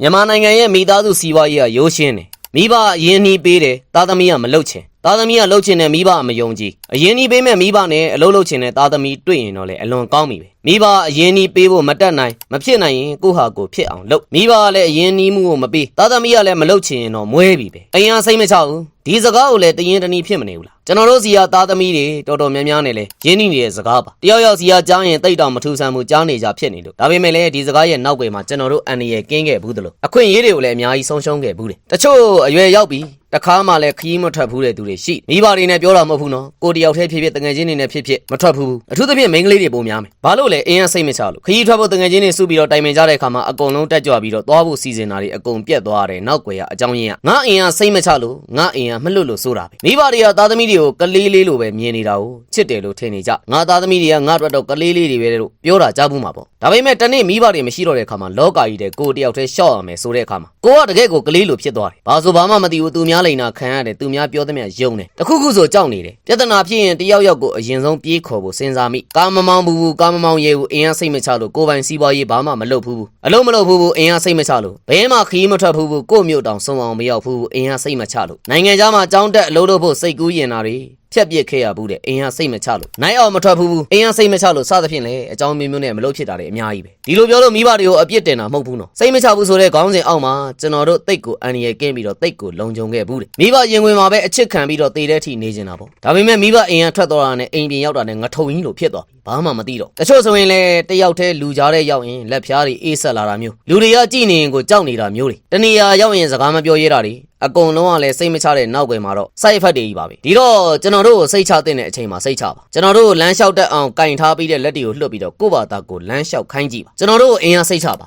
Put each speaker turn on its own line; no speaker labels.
မြန်မာနိုင်ငံရဲ့မိသားစုစီးပွားရေးကရိုးရှင်းတယ်မိဘအရင်နှီးပေးတယ်သားသမီးကမလုပ်ချင် သားသမီးကလုပ်ချင်တဲ့မိဘကမယုံကြည်အရင်နှီးပေးမဲ့မိဘနဲ့အလုပ်လုပ်ချင်တဲ့သားသမီးတွေ့ရင်တော့လေအလွန်ကောင်းပြီပဲမိဘအရင်နှီးပေးဖို့မတက်နိုင်မဖြစ်နိုင်ရင်ကိုယ့်ဟာကိုယ်ဖြစ်အောင်လုပ်မိဘကလည်းအရင်နှီးမှုကိုမပေးသားသမီးကလည်းမလုပ်ချင်ရင်တော့မွဲပြီပဲအရင်ကစိတ်မချဘူးဒီစကားကိုလည်းတရင်တနည်းဖြစ်မနေဘူးလားကျွန်တော်တို့စီကသားသမီးတွေတော်တော်များများနဲ့လေရင်းနှီးနေတဲ့စကားပါတယောက်ယောက်စီကကြားရင်တိတ်တောင်မထူဆန်းမှုကြားနေကြဖြစ်နေလို့ဒါပေမဲ့လည်းဒီစကားရဲ့နောက်ွယ်မှာကျွန်တော်တို့အန်ရယ်ကင်းခဲ့ဘူးသလိုအခွင့်အရေးတွေကိုလည်းအများကြီးဆုံးရှုံးခဲ့ဘူးတယ်တချို့အရွယ်ရောက်ပြီ တခါမှလည်းခရီးမထွက်ဘူးတဲ့သူတွေရှိမိဘတွေနဲ့ပြောတာမဟုတ်ဘူးနော်ကိုတယောက်တည်းဖြစ်ဖြစ်တငယ်ချင်းတွေနဲ့ဖြစ်ဖြစ်မထွက်ဘူးအထူးသဖြင့်မိန်းကလေးတွေပုံများမယ်ဘာလို့လဲအင်းရစိတ်မချလို့ခရီးထွက်ဖို့တငယ်ချင်းတွေစုပြီးတော့တိုင်ပင်ကြတဲ့အခါမှာအကုန်လုံးတက်ကြွပြီးတော့သွားဖို့စီစဉ်တာတွေအကုန်ပြတ်သွားတယ်နောက်ွယ်ကအကြောင်းရင်းကငါအင်းရစိတ်မချလို့ငါအင်းရမလွတ်လို့ဆိုတာပဲမိဘတွေကသားသမီးတွေကိုကလေးလေးလိုပဲမြင်နေတာကိုချစ်တယ်လို့ထင်နေကြငါသားသမီးတွေကငါအတွက်တော့ကလေးလေးတွေပဲလို့ပြောတာကြားဘူးမှာပေါ့ဒါပေမဲ့တနေ့မိဘတွေမရှိတော့တဲ့အခါမှာလောကကြီးတဲ့ကိုတယောက်တည်းရှော့ရမယ်ဆိုတဲ့အခါမှာကိုကတကယ်ကိုကလေးလိုဖြစ်သွားတယ်ဘာဆိုဘာမှမသိဘူးသူများလိန်တာခံရတယ်သူများပြောသမျှယုံတယ်တခုခုဆိုကြောက်နေတယ်ပြဿနာဖြစ်ရင်တယောက်ယောက်ကိုအရင်ဆုံးပြေးခေါ်ဖို့စဉ်းစားမိကာမမောင်ဘူးဘူးကာမမောင်ရဲဘူးအင်အားစိတ်မချလို့ကိုယ်ပိုင်စီးပွားရေးဘာမှမလုပ်ဘူးဘူးအလုံးမလုပ်ဘူးဘူးအင်အားစိတ်မချလို့ဘဲမှခီးမထွက်ဘူးဘူးကို့မြို့တောင်စုံအောင်မရောက်ဘူးဘူးအင်အားစိတ်မချလို့နိုင်ငံခြားမှာကြောင်းတက်အလုပ်လုပ်ဖို့စိတ်ကူးရင်တာတွေ ဖြတ်ပစ်ခဲ့ရဘူးတဲ့အင်ဟာစိတ်မချလို့နိုင်အောင်မထွက်ဘူးဘူးအင်ဟာစိတ်မချလို့စသဖြင့်လေအကြောင်းမျိုးမျိုးနဲ့မလုပ်ဖြစ်တာတွေအများကြီးပဲဒီလိုပြောလို့မိဘတွေကိုအပြစ်တင်တာမဟုတ်ဘူးနော်စိတ်မချဘူးဆိုတဲ့ခေါင်းစဉ်အောက်မှာကျွန်တော်တို့တိတ်ကိုအန်ရယ်ကင်းပြီးတော့တိတ်ကိုလုံခြုံခဲ့ဘူးတဲ့မိဘရင်ဝင်မှာပဲအချစ်ခံပြီးတော့တည်တဲ့အထိနေနေတာပေါ့ဒါပေမဲ့မိဘအင်ဟာထွက်သွားတာနဲ့အိမ်ပြင်ရောက်တာနဲ့ငထုံကြီးလိုဖြစ်သွားပြီဘာမှမသိတော့တချို့ဆိုရင်လေတယောက်တည်းလူကြားတဲ့ရောက်ရင်လက်ဖျားတွေအေးဆက်လာတာမျိုးလူတွေကကြည်နေရင်ကိုကြောက်နေတာမျိုးတွေတနေရာရောက်ရင်စကားမပြောရတာတွေ အကုန်လုံးကလည်းစိတ်မချတဲ့နောက်ွယ်မှာတော့ side effect တွေကြီးပါပဲဒီတော့ကျွန်တော်တို့ကိုစိတ်ချတဲ့အချိန်မှာစိတ်ချပါကျွန်တော်တို့ကိုလမ်းလျှောက်တက်အောင်ကင်ထားပြီးတဲ့လက်တွေကိုလှုပ်ပြီးတော့ကိုယ့်ဘာသာကိုလမ်းလျှောက်ခိုင်းကြည့်ပါကျွန်တော်တို့ကိုအင်အားစိတ်ချပါ